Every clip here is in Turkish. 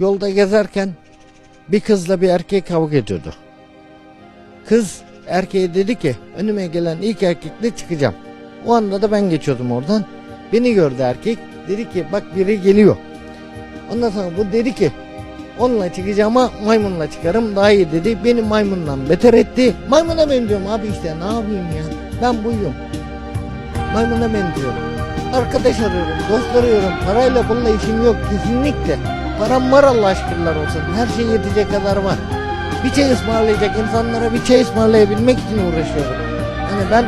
yolda gezerken bir kızla bir erkek kavga ediyordu. Kız erkeğe dedi ki önüme gelen ilk erkekle çıkacağım. O anda da ben geçiyordum oradan. Beni gördü erkek. Dedi ki bak biri geliyor. Ondan sonra bu dedi ki onunla çıkacağım ama maymunla çıkarım daha iyi dedi. Beni maymundan beter etti. Maymuna benziyorum abi işte ne yapayım ya. Ben buyum. Maymuna benziyorum. Arkadaş arıyorum, dost arıyorum. Parayla bununla işim yok kesinlikle. Param var Allah aşkına olsun. Her şey yetecek kadar var. Bir çay ısmarlayacak insanlara bir çay ısmarlayabilmek için uğraşıyorum. Yani ben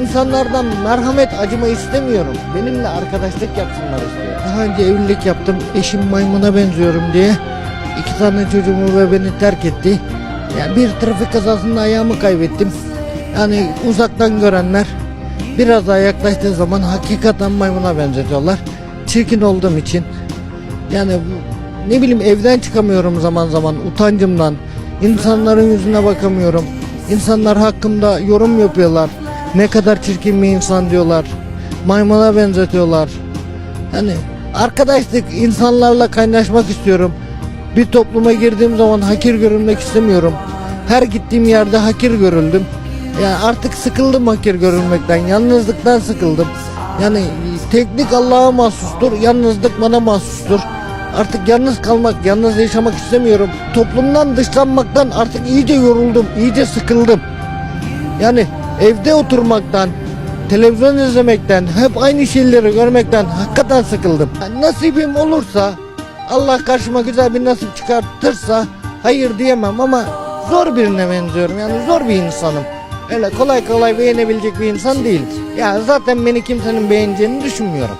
insanlardan merhamet acıma istemiyorum. Benimle arkadaşlık yapsınlar istiyorum. Daha önce evlilik yaptım. Eşim maymuna benziyorum diye. iki tane çocuğumu ve beni terk etti. Yani bir trafik kazasında ayağımı kaybettim. Yani uzaktan görenler biraz daha yaklaştığı zaman hakikaten maymuna benzetiyorlar. Çirkin olduğum için. Yani ne bileyim evden çıkamıyorum zaman zaman utancımdan. İnsanların yüzüne bakamıyorum. İnsanlar hakkımda yorum yapıyorlar. Ne kadar çirkin bir insan diyorlar. Maymuna benzetiyorlar. Yani arkadaşlık insanlarla kaynaşmak istiyorum. Bir topluma girdiğim zaman hakir görülmek istemiyorum. Her gittiğim yerde hakir görüldüm. Yani artık sıkıldım hakir görülmekten. Yalnızlıktan sıkıldım. Yani teknik Allah'a mahsustur. Yalnızlık bana mahsustur. Artık yalnız kalmak, yalnız yaşamak istemiyorum. Toplumdan dışlanmaktan artık iyice yoruldum, iyice sıkıldım. Yani evde oturmaktan, televizyon izlemekten, hep aynı şeyleri görmekten hakikaten sıkıldım. Nasibim olursa, Allah karşıma güzel bir nasip çıkartırsa hayır diyemem ama zor birine benziyorum. Yani zor bir insanım. Öyle kolay kolay beğenebilecek bir insan değil. Ya zaten beni kimsenin beğeneceğini düşünmüyorum.